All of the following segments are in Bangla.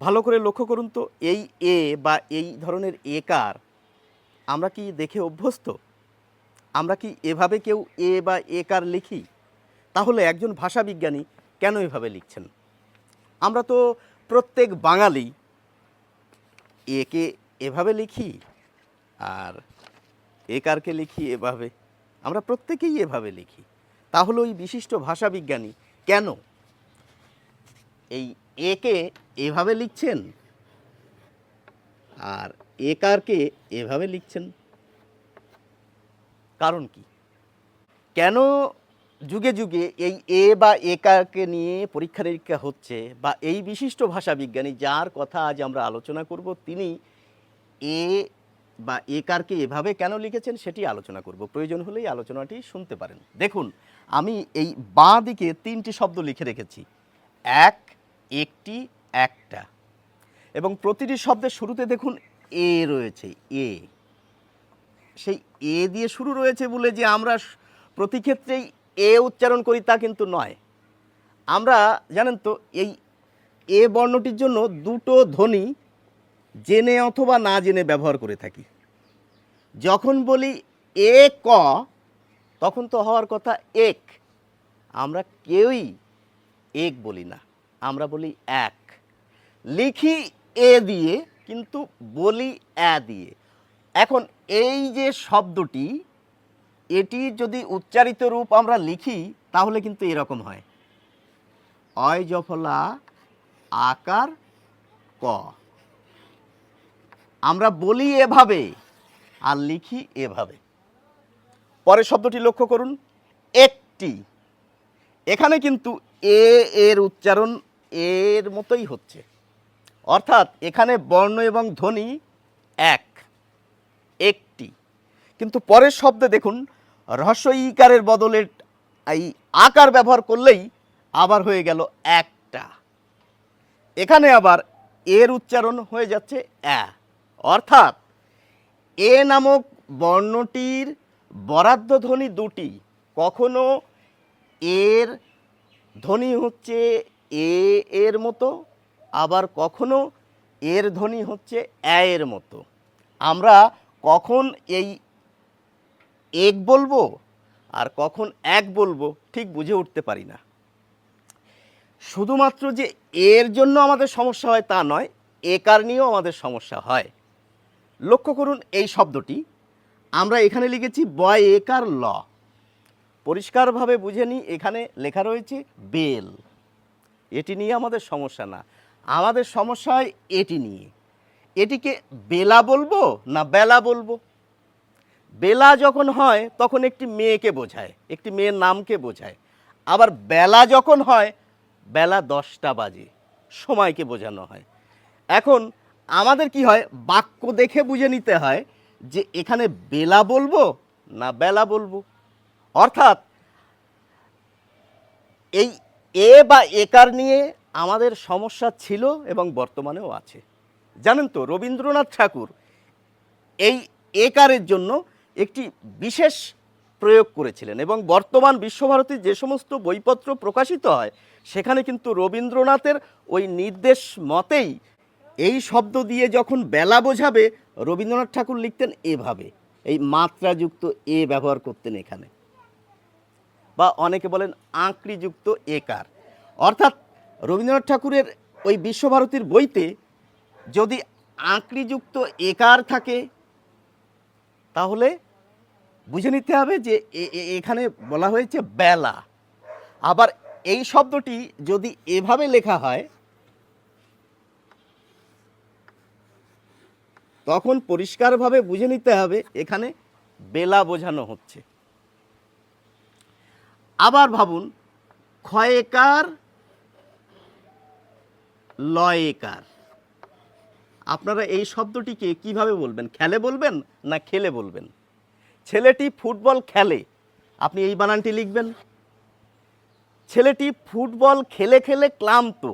ভালো করে লক্ষ্য করুন তো, এই এ বা এই ধরনের একার আমরা কি দেখে অভ্যস্ত? আমরা কি এভাবে কেউ এ বা একার লিখি? তাহলে একজন ভাষাবিজ্ঞানী কেন এভাবে লিখছেন? আমরা তো প্রত্যেক বাঙালি একে এভাবে লিখি আর একারকে লিখি এভাবে। আমরা প্রত্যেকেই এভাবে লিখি। তাহলে ওই বিশিষ্ট ভাষাবিজ্ঞানী কেন? এই একে এভাবে লিখছেন? আর একারকে এভাবে লিখছেন? কারণ কি? কেন যুগে যুগে এই এ বা একারকে নিয়ে পরীক্ষা নিরীক্ষা হচ্ছে বা এই বিশিষ্ট ভাষাবিজ্ঞানী যার কথা আজ আমরা আলোচনা করব, তিনি এ বা একারকে এভাবে কেন লিখেছেন সেটি আলোচনা করব। প্রয়োজন হলেই আলোচনাটি শুনতে পারেন। দেখুন, আমি এই বাঁ দিকে তিনটি শব্দ লিখে রেখেছি। এক, একটি একটা। এবং প্রতিটি শব্দের শুরুতে দেখুন এ রয়েছে, এ। সেই এ দিয়ে শুরু রয়েছে বলে যে আমরা প্রতি ক্ষেত্রেই এ উচ্চারণ করি তা কিন্তু নয়। আমরা, জানেন তো, এই এ বর্ণটির জন্য দুটো ধ্বনি জেনে অথবা না জেনে ব্যবহার করে থাকি। যখন বলি এ ক, তখন তো হওয়ার কথা এক। আমরা কেউই এক বলি না, আমরা বলি এক। লিখি এ দিয়ে, কিন্তু বলি এ দিয়ে। এখন এই যে শব্দটি, এটি যদি উচ্চারিত রূপ আমরা লিখি, তাহলে কিন্তু এরকম হয়। অয় জফলা, আকার, ক। আমরা বলি এভাবে, আর লিখি এভাবে। পরের শব্দটি লক্ষ্য করুন, একটি। এখানে কিন্তু এ, এর উচ্চারণ এর মতোই হচ্ছে। অর্থাৎ এখানে বর্ণ এবং ধ্বনি এক, একটি। কিন্তু পরের শব্দে দেখুন রহস্য ইকারের বদলে এই আকার ব্যবহার করলেই আবার হয়ে গেল একটা। এখানে আবার এর উচ্চারণ হয়ে যাচ্ছে অ্যা। অর্থাৎ এ নামক বর্ণটির বরাদ্দ ধ্বনি দুটি। কখনো এর ধ্বনি হচ্ছে এ এর মতো আবার কখনো এর ধ্বনি হচ্ছে এর মতো। আমরা কখন এই এক বলব আর কখন এক বলব ঠিক বুঝে উঠতে পারি না। শুধুমাত্র যে এর জন্য আমাদের সমস্যা হয় তা নয়, একার নিয়েও আমাদের সমস্যা হয়। লক্ষ্য করুন এই শব্দটি। আমরা এখানে লিখেছি বয় একার ল। পরিষ্কারভাবে বুঝে নিই, এখানে লেখা রয়েছে বেল। এটি নিয়ে আমাদের সমস্যা না। আমাদের সমস্যা হয় এটি নিয়ে। এটিকে বেলা বলব না বেলা বলব? বেলা যখন হয়, তখন একটি মেয়েকে বোঝায়, একটি মেয়ের নামকে বোঝায়। আবার বেলা যখন হয়, বেলা দশটা বাজে, সময়কে বোঝানো হয়। এখন আমাদের কি হয়, বাক্য দেখে বুঝে নিতে হয় যে এখানে বেলা বলব না বেলা বলব? অর্থাৎ এই এ বা একার নিয়ে আমাদের সমস্যা ছিল এবং বর্তমানেও আছে। জানেন তো, রবীন্দ্রনাথ ঠাকুর এই একারের জন্য একটি বিশেষ প্রয়োগ করেছিলেন এবং বর্তমান বিশ্বভারতীর যে সমস্ত বইপত্র প্রকাশিত হয়, সেখানে কিন্তু রবীন্দ্রনাথের ওই নির্দেশ মতেই এই শব্দ দিয়ে যখন বেলা বোঝাবে, রবীন্দ্রনাথ ঠাকুর লিখতেন এভাবে, এই মাত্রাযুক্ত এ ব্যবহার করতেন এখানে। বা অনেকে বলেন আঁকড়িযুক্ত একার। অর্থাৎ রবীন্দ্রনাথ ঠাকুরের ওই বিশ্বভারতীর বইতে যদি আঁকড়িযুক্ত একার থাকে, তাহলে বুঝে নিতে হবে যে এখানে বলা হয়েছে বেলা। আবার এই শব্দটি যদি এভাবে লেখা হয়, তখন পরিষ্কারভাবে বুঝে নিতে হবে এখানে বেলা বোঝানো হচ্ছে। আবার ভাবুন, ক্ষয়কার লয়কার। আপনারা এই শব্দটিকে কীভাবে বলবেন? খেলে বলবেন না খেলে বলবেন? ছেলেটি ফুটবল খেলে। আপনি এই বানানটি লিখবেন। ছেলেটি ফুটবল খেলে খেলে ক্লান্ত।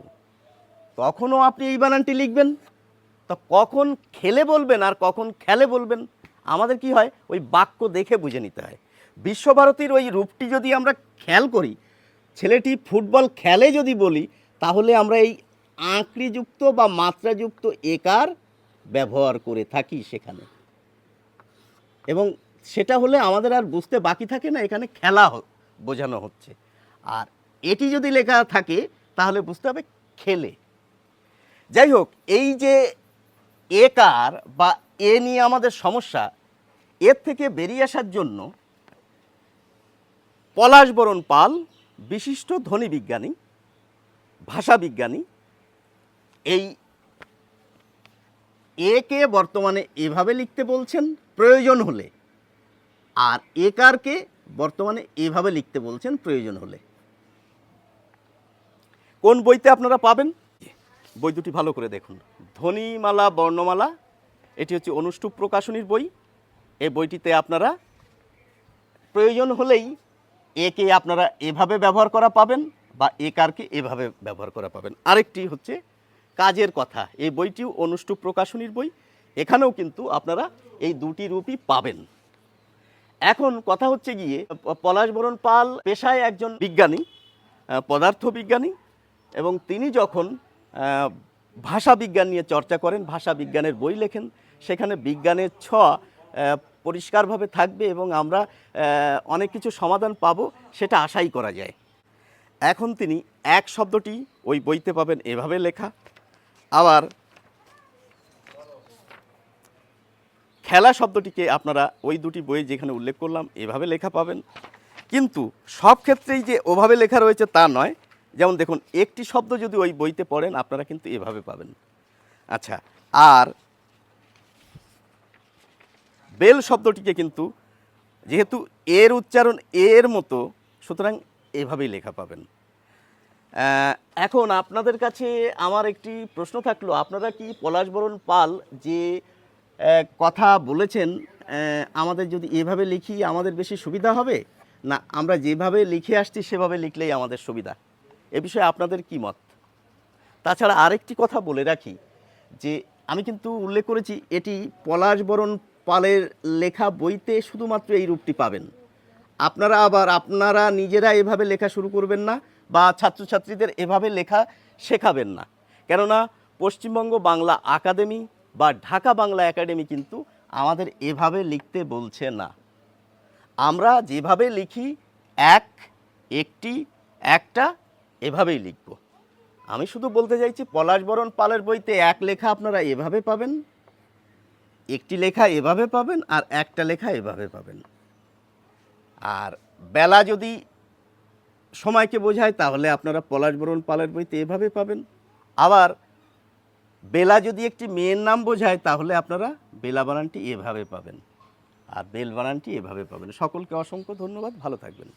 তখনও আপনি এই বানানটি লিখবেন। তো কখন খেলে বলবেন আর কখন খেলে বলবেন? আমাদের কি হয়? ওই বাক্য দেখে বুঝে নিতে হয়। বিশ্বভারতীর ওই রূপটি যদি আমরা খেয়াল করি, ছেলেটি ফুটবল খেলে যদি বলি, তাহলে আমরা এই আঁকড়িযুক্ত বা মাত্রাযুক্ত একার ব্যবহার করে থাকি সেখানে। এবং সেটা হলে আমাদের আর বুঝতে বাকি থাকে না, এখানে খেলা বোঝানো হচ্ছে। আর এটি যদি লেখা থাকে, তাহলে বুঝতে হবে খেলে। যাই হোক, এই যে একার বা এ নিয়ে আমাদের সমস্যা, এর থেকে বেরিয়ে আসার জন্য পলাশবরণ পাল, বিশিষ্ট ধ্বনি বিজ্ঞানী, ভাষা এই একে বর্তমানে এভাবে লিখতে বলছেন? প্রয়োজন হলে। আর একারকে বর্তমানে এভাবে লিখতে বলছেন? প্রয়োজন হলে। কোন বইতে আপনারা পাবেন? বই দুটি ভালো করে দেখুন। ধ্বনিমালা বর্ণমালা, এটি হচ্ছে অনুষ্টুপ প্রকাশনীর বই। এই বইটিতে আপনারা প্রয়োজন হলেই একে আপনারা এভাবে ব্যবহার করা পাবেন বা একারকে এভাবে ব্যবহার করা পাবেন। আরেকটি হচ্ছে কাজের কথা। এই বইটিও অনুষ্টুপ প্রকাশনীর বই। এখানেও কিন্তু আপনারা এই দুটি রূপই পাবেন। এখন কথা হচ্ছে গিয়ে প- পলাশবরণ পাল পেশায় একজন বিজ্ঞানী পদার্থ বিজ্ঞানী এবং তিনি যখন ভাষা বিজ্ঞান নিয়ে চর্চা করেন, ভাষা বিজ্ঞানের বই লেখেন, সেখানে বিজ্ঞানের ছোঁয়া পরিষ্কারভাবে থাকবে এবং আমরা অনেক কিছু সমাধান পাব, সেটা আশাই করা যায়। এখন তিনি এক শব্দটি ওই বইতে পাবেন, এভাবে লেখা আবার খেলা শব্দটিকে আপনারা ওই দুটি বইয়ে যেখানে উল্লেখ করলাম, এভাবে লেখা পাবেন। কিন্তু সব ক্ষেত্রেই যে ওভাবে লেখা রয়েছে তা নয়। যেমন দেখুন, একটি শব্দ যদি ওই বইতে পড়েন, আপনারা কিন্তু এভাবে পাবেন। আচ্ছা আর বেল শব্দটিকে কিন্তু যেহেতু এর উচ্চারণ এর মতো, সুতরাং এভাবেই লেখা পাবেন। এখন আপনাদের কাছে আমার একটি প্রশ্ন থাকল। আপনারা কি পলাশবরণ পাল যে কথা বলেছেন আমাদের যদি এভাবে লিখি আমাদের বেশি সুবিধা হবে? না, আমরা যেভাবে লিখে আসছি সেভাবে লিখলেই আমাদের সুবিধা। এ বিষয়ে আপনাদের কি মত? তাছাড়া আরেকটি কথা বলে রাখি যে, আমি কিন্তু উল্লেখ করেছি, এটি পলাশবরণ পালের লেখা বইতে শুধুমাত্র এই রূপটি পাবেন। আপনারা আবার, আপনারা নিজেরা এভাবে লেখা শুরু করবেন না। বা ছাত্রছাত্রীদের এভাবে লেখা শেখাবেন না। কেননা পশ্চিমবঙ্গ বাংলা একাডেমি বা ঢাকা বাংলা একাডেমি কিন্তু আমাদের এভাবে লিখতে বলছে না। আমরা যেভাবে লিখি, এক, একটি, একটা, এভাবেই লিখব। আমি শুধু বলতে চাইছি পলাশবরণ পালের বইতে এক লেখা আপনারা এভাবে পাবেন, একটি লেখা এভাবে পাবেন, আর একটা লেখা এভাবে পাবেন। আর বেলা যদি সময়কে বোঝায়, তাহলে আপনারা পলাশবরণ পালের বইতে এভাবে পাবেন। আবার বেলা যদি একটি মেয়ের নাম বোঝায়, তাহলে আপনারা বেলা বানানটি এভাবে পাবেন। আর বেল বানানটি এভাবে পাবেন। সকলকে অসংখ্য ধন্যবাদ। ভালো থাকবেন।